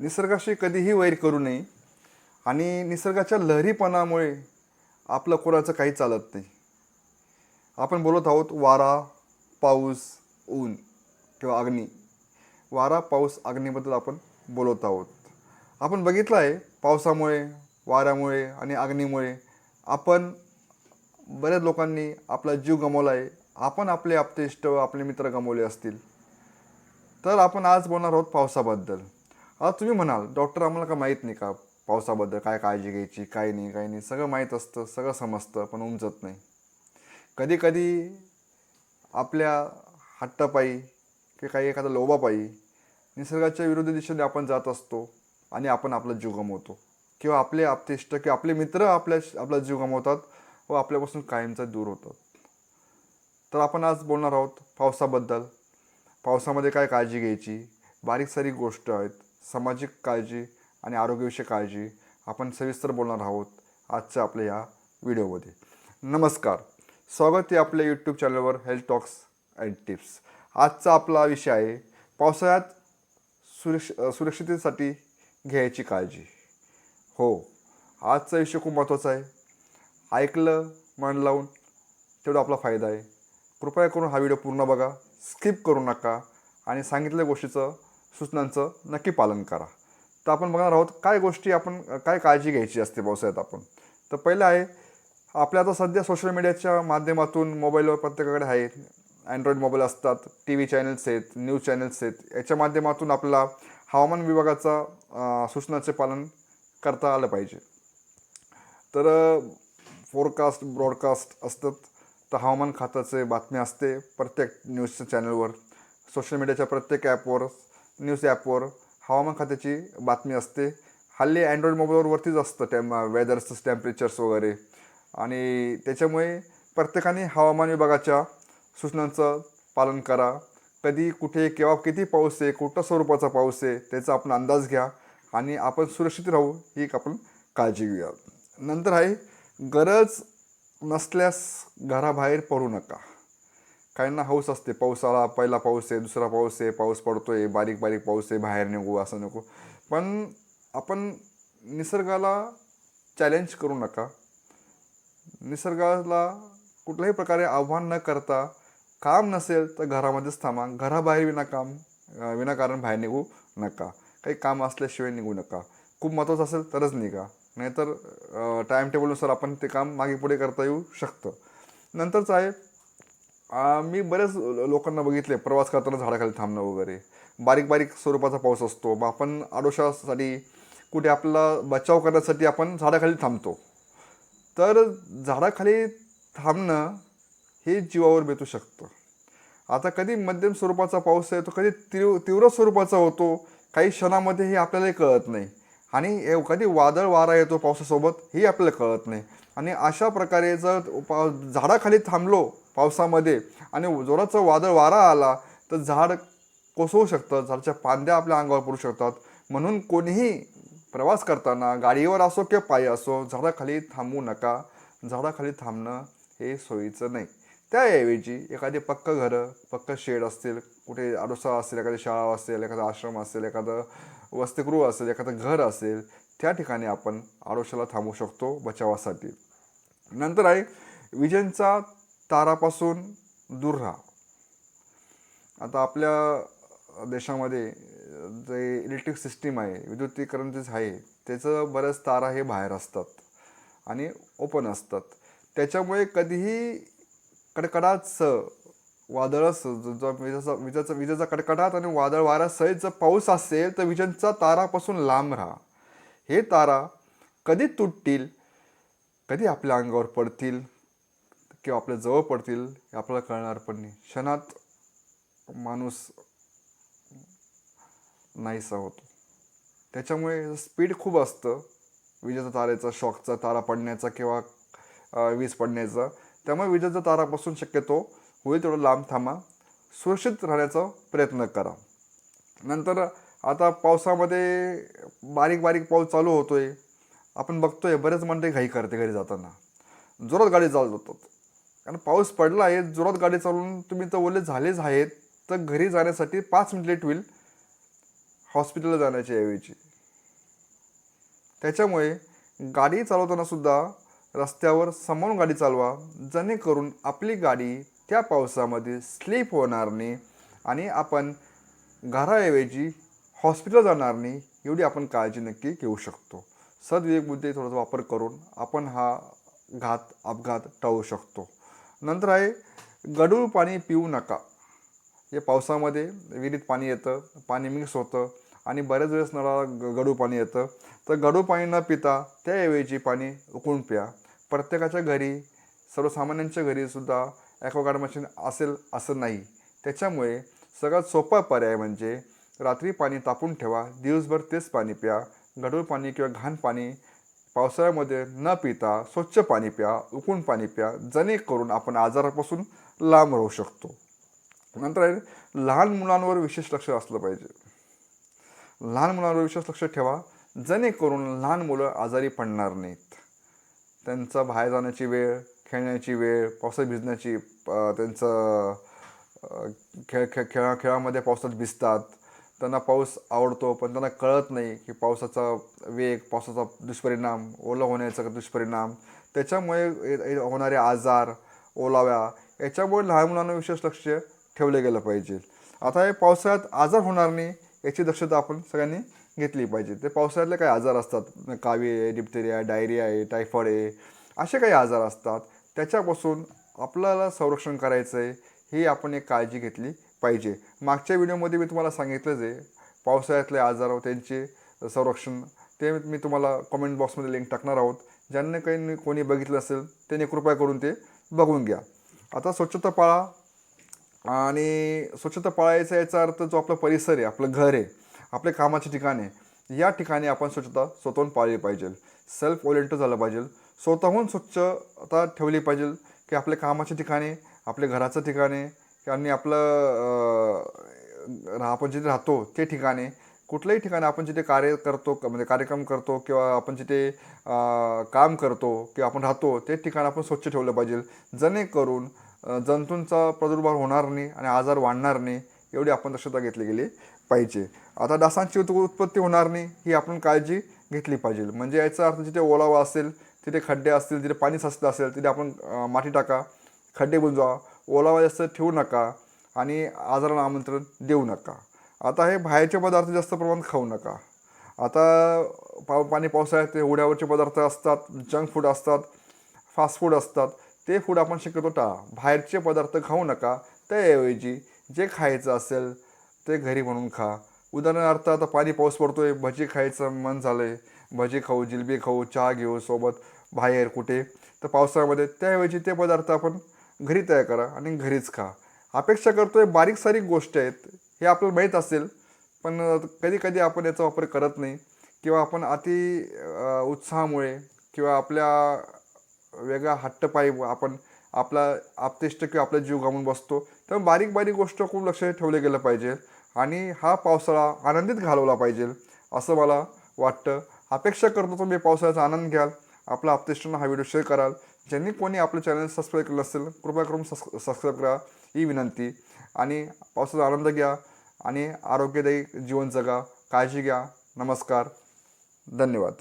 निसर्गाशी कधीही वैर करू नये. आणि निसर्गाच्या लहरीपणामुळे आपलं कोणाचं काही चालत नाही. आपण बोलत आहोत वारा पाऊस ऊन किंवा अग्नी. वारा पाऊस अग्नीबद्दल आपण बोलत आहोत. आपण बघितलं आहे पावसामुळे वाऱ्यामुळे आणि अग्नीमुळे आपण बऱ्याच लोकांनी आपला जीव गमावला आहे आपण आपले आपतेष्ट आपले मित्र गमावले असतील. तर आपण आज बोलणार आहोत पावसाबद्दल. आता तुम्ही म्हणाल डॉक्टर आम्हाला का माहीत नाही का पावसाबद्दल काय काळजी घ्यायची काय नाही काय नाही सगळं माहीत असतं सगळं समजतं पण उमजत नाही. कधी कधी आपल्या हट्टापायी की काही एखादा लोभापायी निसर्गाच्या विरुद्ध दिशेने आपण जात असतो आणि आपण आपला जीव गमवतो. किंवा आपले आपतेष्ट किंवा आपले मित्र आपल्या आपला जीव गमावतात व आपल्यापासून कायमचा दूर होतात. तर आपण आज बोलणार आहोत पावसाबद्दल. पावसामध्ये काय काळजी घ्यायची? बारीक सारीक गोष्ट आहेत. सामाजिक काळजी आणि आरोग्यविषयक काळजी आपण सविस्तर बोलणार आहोत आजच्या आपल्या या व्हिडिओमध्ये. नमस्कार. स्वागत आहे आपल्या यूट्यूब चॅनलवर हेल्थ टॉक्स अँड टिप्स आजचा आपला विषय आहे पावसाळ्यात सुरक्ष सुरक्षिततेसाठी घ्यायची काळजी. हो आजचा विषय खूप महत्त्वाचा आहे. ऐकलं मन लावून तेवढा आपला फायदा आहे. कृपया करून हा व्हिडिओ पूर्ण बघा स्किप करू नका आणि सांगितलेल्या गोष्टीचं सूचनांचं नक्की पालन करा. तर आपण बघणार आहोत काय गोष्टी आपण काय काळजी घ्यायची असते पावसाळ्यात आपण? तर पहिलं आहे आपल्या आता सध्या सोशल मीडियाच्या माध्यमातून मोबाईलवर प्रत्येकाकडे आहे अँड्रॉईड मोबाईल असतात टी व्ही चॅनल्स आहेत न्यूज चॅनल्स आहेत. याच्या माध्यमातून आपल्याला हवामान विभागाचा सूचनांचे सूचनाचे पालन करता आलं पाहिजे. तर फोरकास्ट ब्रॉडकास्ट असतात. तर हवामान खात्याचे बातमी असते प्रत्येक न्यूज चॅनलवर सोशल मीडियाच्या प्रत्येक ॲपवर न्यूज ॲपवर हवामान खात्याची बातमी असते. हल्ली अँड्रॉईड मोबाईलवरतीच असतं टेम वेदर्सचं टेम्परेचर्स वगैरे. आणि त्याच्यामुळे प्रत्येकाने हवामान विभागाच्या सूचनांचं पालन करा. कधी कुठे केव्हा किती पाऊस आहे कुठं स्वरूपाचा पाऊस आहे त्याचा आपण अंदाज घ्या आणि आपण सुरक्षित राहू ही एक आपण काळजी घेऊया. नंतर आहे गरज नसल्यास घराबाहेर पडू नका. काहींना हौस असते. पाऊस आला पहिला पाऊस आहे दुसरा पाऊस आहे पाऊस पडतो आहे बारीक बारीक पाऊस आहे बाहेर निघू असं नको. पण आपण निसर्गाला चॅलेंज करू नका. निसर्गाला कुठल्याही प्रकारे आव्हान न करता काम नसेल तर घरामध्येच थांबा. घराबाहेर विनाकाम विनाकारण बाहेर निघू नका. काही काम असल्याशिवाय निघू नका. खूप महत्त्वाचं असेल तरच निघा. नाहीतर टाईम टेबलनुसार आपण ते काम मागे पुढे करता येऊ शकतं. नंतरच आहे मी बऱ्याच लोकांना बघितले प्रवास करताना झाडाखाली थांबणं वगैरे. बारीक बारीक स्वरूपाचा पाऊस असतो. मग आपण आडोशासाठी कुठे आपला बचाव करण्यासाठी आपण झाडाखाली थांबतो. तर झाडाखाली थांबणं हे जीवावर बेतू शकतं. आता कधी मध्यम स्वरूपाचा पाऊस आहे तो कधी तीव्र तीव्र स्वरूपाचा होतो. काही क्षणामध्ये हे आपल्यालाही कळत नाही. आणि एव- कधी वादळ वारा येतो पावसासोबत हे आपल्याला कळत नाही. आणि अशा प्रकारे जर पा झाडाखाली थांबलो पावसामध्ये आणि जोराचं वादळ वारा आला तर झाड कोसळू शकतं झाडाच्या फांद्या आपल्या अंगावर पडू शकतात. म्हणून कोणीही प्रवास करताना गाडीवर असो किंवा पायी असो झाडाखाली थांबू नका. झाडाखाली थांबणं हे सोयीचं नाही. त्याऐवजी एखादी पक्क घरं पक्क शेड असतील कुठे आडोसा असेल एखादी शाळा असेल एखादा आश्रम असेल एखादं वसतिगृह असेल एखादं घर असेल त्या ठिकाणी आपण आडोशाला थांबू शकतो बचावासाठी. नंतर आहे विजेंचा तारापासून दूर राहा. आता आपल्या देशामध्ये जे इलेक्ट्रिक सिस्टीम आहे विद्युतीकरण जे आहे त्याचं बऱ्याच तारा हे बाहेर असतात आणि ओपन असतात. त्याच्यामुळे कधीही कडकडाच वादळच जर विजेचा विजेचा विजेचा कडकडाट आणि वादळ वाऱ्यासहित जर पाऊस असेल तर विजेचा तारापासून लांब राहा. हे तारा कधी तुटतील कधी आपल्या अंगावर पडतील किंवा आपल्या जवळ पडतील हे आपल्याला कळणार पण नाही. क्षणात माणूस नाहीसा होतो. त्याच्यामुळे स्पीड खूप असतं. विजेचा तारेचा शॉकचा तारा पडण्याचा किंवा वीज पडण्याचा. त्यामुळे विजेचा तारापासून शक्यतो होईल तेवढं लांब थांबा. सुरक्षित राहण्याचा प्रयत्न करा. नंतर आता पावसामध्ये बारीक बारीक पाऊस चालू होतो आहे आपण बघतोय बरेच मंडळी घाई करते घरी जाताना. जोरात गाडी चालवतात. कारण पाऊस पडला आहे जोरात गाडी चालवून तुम्ही तर ओले झालेच आहेत तर घरी जाण्यासाठी पाच मिनिट लेट होईल हॉस्पिटलला जाण्याच्या ऐवजी. त्याच्यामुळे गाडी चालवतानासुद्धा रस्त्यावर सांभाळून गाडी चालवा जेणेकरून आपली गाडी त्या पावसामध्ये स्लीप होणार नाही आणि आपण घराऐवजी हॉस्पिटल जाणार नाही एवढी आपण काळजी नक्की घेऊ शकतो. सदविवेक बुद्धी थोडासा वापर करून आपण हा घात अपघात टाळू शकतो. नंतर आहे गढूळ पाणी पिऊ नका. हे पावसामध्ये विहिरीत पाणी येतं पाणी मिक्स होतं आणि बऱ्याच वेळेस नळाला ग पाणी येतं. तर गडू पाणी न पिता त्याऐवजी पाणी उकळून प्या. प्रत्येकाच्या घरी सर्वसामान्यांच्या घरीसुद्धा ॲक्वागार्ड मशीन असेल असं नाही. त्याच्यामुळे सगळ्यात सोपा पर्याय म्हणजे रात्री पाणी तापून ठेवा दिवसभर तेच पाणी प्या. गडूळ पाणी किंवा घाण पाणी पावसाळ्यामध्ये न पिता स्वच्छ पाणी प्या उकळून पाणी प्या जेणेकरून आपण आजारापासून लांब राहू शकतो. नंतर आहे लहान मुलांवर विशेष लक्ष असलं पाहिजे. लहान मुलांवर विशेष लक्ष ठेवा जेणेकरून लहान मुलं आजारी पडणार नाहीत. त्यांचा बाहेर जाण्याची वेळ खेळण्याची वेळ पावसात भिजण्याची त्यांचं खेळ खेळ खेळा खेळामध्ये पावसात भिजतात. त्यांना पाऊस आवडतो पण त्यांना कळत नाही की पावसाचा वेग पावसाचा दुष्परिणाम ओला होण्याचा दुष्परिणाम. त्याच्यामुळे होणारे आजार ओलाव्या याच्यामुळे लहान मुलांना विशेष लक्ष ठेवलं गेलं पाहिजे. आता हे पावसाळ्यात आजार होणार नाही याची दक्षता आपण सगळ्यांनी घेतली पाहिजे. ते पावसाळ्यातले काही आजार असतात कावी आहे डिप्थेरिया डायरिया आहे टायफॉइड आहे असे काही आजार असतात. त्याच्यापासून आपल्याला संरक्षण करायचं आहे ही आपण एक काळजी घेतली पाहिजे. मागच्या व्हिडिओमध्ये मी तुम्हाला सांगितलंच आहे पावसाळ्यातले आजार त्यांचे संरक्षण ते मी तुम्हाला कमेंट बॉक्समध्ये लिंक टाकणार आहोत. ज्यांना काही कोणी बघितलं असेल त्यांनी कृपया करून ते बघून घ्या. आता स्वच्छता पाळा आणि स्वच्छता पाळायचा याचा अर्थ जो आपला परिसर आहे आपलं घर आहे आपले कामाचे ठिकाण आहे या ठिकाणी आपण स्वच्छता स्वतःहून पाळली पाहिजे. सेल्फ ओरिएंट झालं पाहिजे. स्वतःहून स्वच्छता ठेवली पाहिजे की आपल्या कामाच्या ठिकाणी आपल्या घराचं ठिकाणे आणि आपलं रा- आपण जिथे राहतो ते ठिकाणे कुठल्याही ठिकाणी आपण जिथे कार्य करतो म्हणजे कार्यक्रम करतो किंवा आपण जिथे काम करतो किंवा आपण राहतो ते ठिकाण आपण स्वच्छ ठेवलं पाहिजे. जेणेकरून जंतूंचा प्रादुर्भाव होणार नाही आणि आजार वाढणार नाही एवढी आपण दक्षता घेतली गेली पाहिजे. आता डासांची उत्पत्ती होणार नाही ही आपण काळजी घेतली पाहिजे. म्हणजे याचा अर्थ जिथे ओलावा असेल तिथे खड्डे असतील तिथे पाणी साचलं असेल तिथे आपण माती टाका खड्डे बुंजवा ओलावा जास्त ठेवू नका आणि आजाराला आमंत्रण देऊ नका. आता हे बाहेरचे पदार्थ जास्त प्रमाणात खाऊ नका. आता पाव पाणी पावसाळ्यात ते उड्यावरचे पदार्थ असतात जंक फूड असतात फास्ट फूड असतात ते फूड आपण शक्यतो टाळा. बाहेरचे पदार्थ खाऊ नका. त्याऐवजी जे खायचं असेल ते घरी बनवून खा. उदाहरणार्थ आता पाणी पाऊस पडतो आहे भजी खायचं मन झालं आहे भजी खाऊ जिलबी खाऊ चहा घेऊ सोबत बाहेर कुठे तर पावसाळ्यामध्ये त्याऐवजी ते पदार्थ आपण घरी तयार करा आणि घरीच खा. अपेक्षा करतो आहे बारीक सारीक गोष्ट आहेत हे आपल्याला माहीत असेल पण कधी कधी आपण याचा वापर करत नाही किंवा आपण अति उत्साहामुळे किंवा आपल्या वेगळा हट्टपायी आपण आपला आपतेष्ट किंवा आपला जीव गमावून बसतो त्यामुळे बारीक बारीक गोष्ट खूप लक्ष ठेवले गेलं पाहिजे आणि हा पावसाळा आनंदित घालवला पाहिजे असं मला वाटतं. अपेक्षा करतो तुम्ही पावसाळ्याचा आनंद घ्याल आपल्या आपतेष्टांना हा व्हिडिओ शेअर कराल. ज्यांनी कोणी आपलं चॅनल सबस्क्राईब केलं असेल कृपया करून सबस् सबस्क्राईब करा. ही विनंती. आणि पावसाचा आनंद घ्या आणि आरोग्यदायी जीवन जगा. काळजी घ्या. नमस्कार. धन्यवाद.